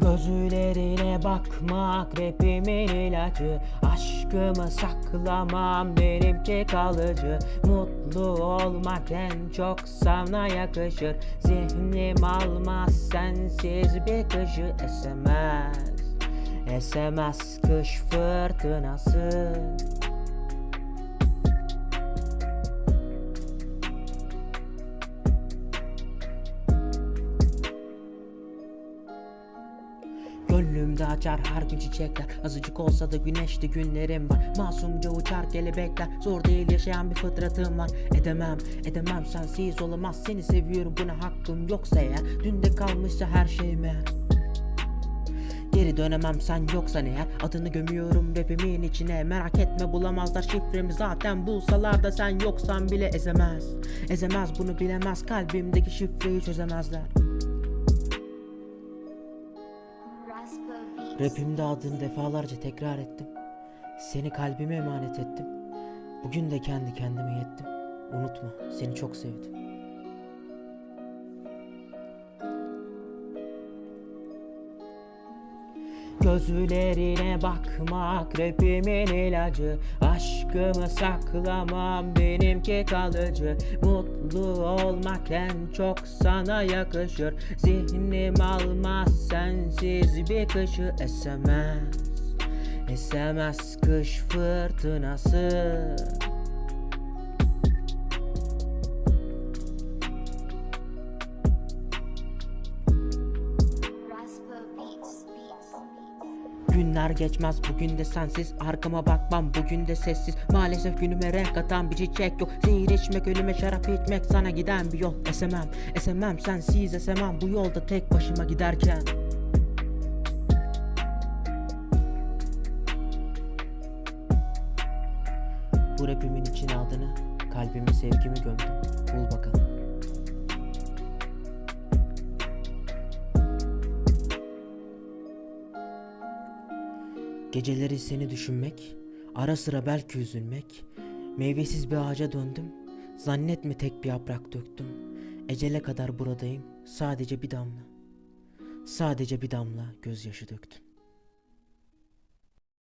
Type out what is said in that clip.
Gözlerine bakmak rapimin ilacı Aşkımı saklamam. Benimki kalıcı Mutlu olmak en çok sana yakışır. Zihnim almaz sensiz bir kışı esemez. Esemez kış fırtınası Gönlümde açar her gün çiçekler. Azıcık olsa da güneşli günlerim var. Masumca uçar kelebekler. Zor değil yaşayan bir fıtratım var. Edemem, edemem sensiz olamaz. Seni seviyorum buna hakkım yoksa eğer. Dünde kalmışsa her şey meğer Geri dönemem sen yoksan eğer. Adını gömüyorum rapimin içine. Merak etme bulamazlar şifremi. Zaten Bulsalar da sen yoksan bile ezemez. Ezemez bunu bilemez. Kalbimdeki şifreyi çözemezler Rapimde adını defalarca tekrar ettim. Seni kalbime emanet ettim. Bugün de kendi kendime yettim. Unutma, seni çok sevdim. Gözlerine bakmak rapimin ilacı. Aşkımı saklamam benimki kalıcı. Mutlu olmak en çok sana yakışır. Zihnim almaz sensiz bir kışı. Esemez Esemez kış fırtınası Günler geçmez bugün de sensiz. Arkama bakmam bugün de sessiz. Maalesef günüme renk atan bir çiçek yok. Zehir içmek ölüme şarap içmek Sana giden bir yol. Esemem Esemem sensiz esemem Bu yolda tek başıma giderken. Bu rapimin içine adını Kalbime sevgimi gömdüm. Bul bakalım Geceleri seni düşünmek, ara sıra belki üzülmek, meyvesiz bir ağaca döndüm, zannetme tek bir yaprak döktüm. Ecele kadar buradayım, sadece bir damla, sadece bir damla gözyaşı döktüm.